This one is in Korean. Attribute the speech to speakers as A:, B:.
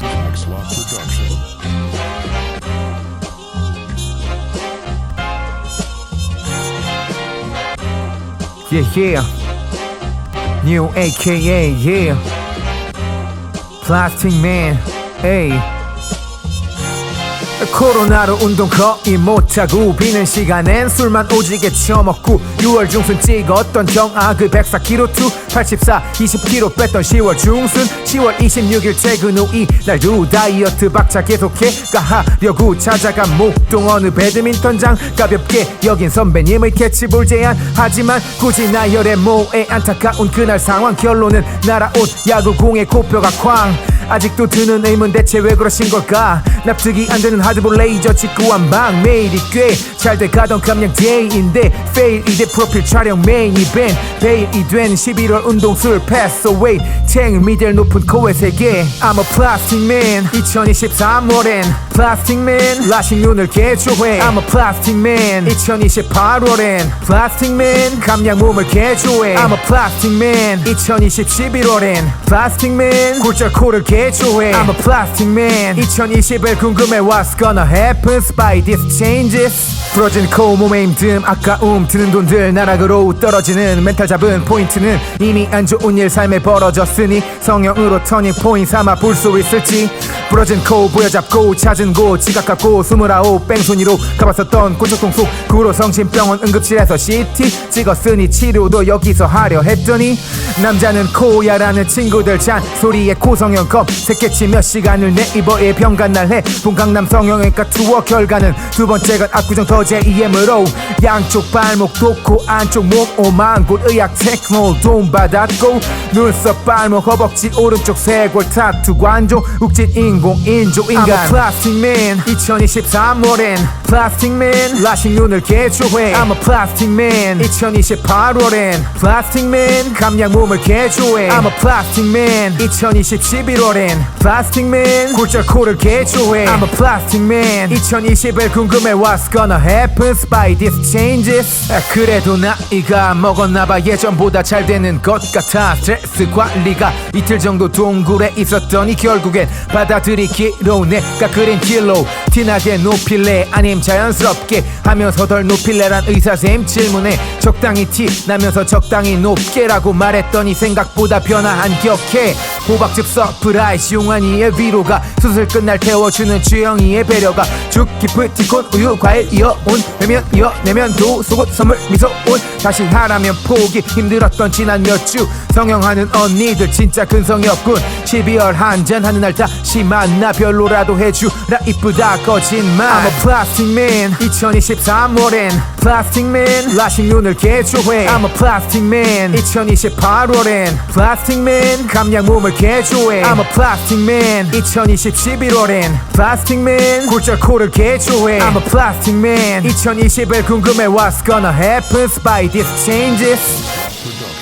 A: Production.
B: Yeah, yeah. New AKA, yeah. Plastic Man, hey. 코로나로 운동 거의 못하고 비는 시간엔 술만 오지게 처먹고 6월 중순 찍었던 정악을 104kg 투 84, 20kg 뺐던 10월 중순 10월 26일 퇴근 후 이날 도 다이어트 박차 계속해 가하려고 찾아간 목동 어느 배드민턴장. 가볍게 여긴 선배님의 캐치볼 제안. 하지만 굳이 나열의 모에 안타까운 그날 상황 결론은 날아온 야구공의 코뼈가 쾅 아직도 드는 의문 대체 왜 그러신 걸까? 납득이 안 되는 하드볼 레이저 직구 한방. 매일이 꽤잘 돼 가던 감량 데이인데 페일 이대 프로필 촬영 메인 이벤트 베일이 된 11월 운동술 패스 away 탱을 미들 높은 코의 세계 I'm a plastic man 2023월엔 plastic man 라식 눈을 개조해 I'm a plastic man 2028월엔 plastic man 감량 몸을 개조해 I'm a plastic man 2020 11월엔 plastic man 굴절 코를 개조해 I'm a plastic man 2020을 궁금해 what's gonna happen by these changes 부러진 코 몸에 힘듦 아까움 드는 돈들 나락으로 떨어지는 멘탈 잡은 포인트는 이미 안 좋은 일 삶에 벌어졌으니 성형으로 터닝 포인트 삼아 볼 수 있을지. 부러진 코 부여잡고 찾은 곳 지각 갖고 스물아홉 뺑소니로 가봤었던 고척동 속 구로 성심병원 응급실에서 CT 찍었으니 치료도 여기서 하려 했더니 남자는 코야라는 친구들 잔소리에 코성형 검색했지 몇 시간을 네이버에 병간 날해. 본 강남 성형외과 투어 결과는 두 번째가 압구정 더 JEM으로 양쪽 발목 도코 안쪽 목 오만 곳 의학 테크노 돈 받았고 눈썹 발목 허벅지 오른쪽 쇄골 타투 관종 uk진 인공 인조 인간 I'm a plastic man 2023월엔 plastic man 라식 눈을 개조해 I'm a plastic man 2028월엔 plastic man 감량 몸을 개조해 I'm a plastic man 2020 11월엔 plastic man 굴절 코를 개조해 I'm a plastic man 2020을 궁금해 what's gonna happen by these changes. 아, 그래도 나이가 먹었나봐. 예전보다 잘 되는 것 같아. 스트레스 관리가 이틀 정도 동굴에 있었더니 결국엔 받아들이기로 내가 그린 길로. 티나게 높일래? 아님 자연스럽게 하면서 덜 높일래란 의사쌤 질문에 적당히 티 나면서 적당히 높게라고 말했더니 생각보다 변화 안 격해 호박즙 서프라이즈 용환이의 위로가 수술 끝날 태워주는 주영이의 배려가 죽 기프티콘 우유 과일 이어온 내면 이어 내면도 속옷 선물 미소 온. 다시 하라면 포기 힘들었던 지난 몇 주 성형하는 언니들 진짜 근성이었군 12월 한잔하는 날 다시 만나 별로라도 해주라 이쁘다 거짓말 I'm a plastic man 2023월엔 plastic man 라식 눈을 개조해 I'm a plastic man 2028월엔 plastic man 감량 몸을 개조해 I'm a plastic man 2020 11월엔 plastic man 굴절 코를 개조해 I'm a plastic man 2020을 궁금해 what's gonna happen by these changes.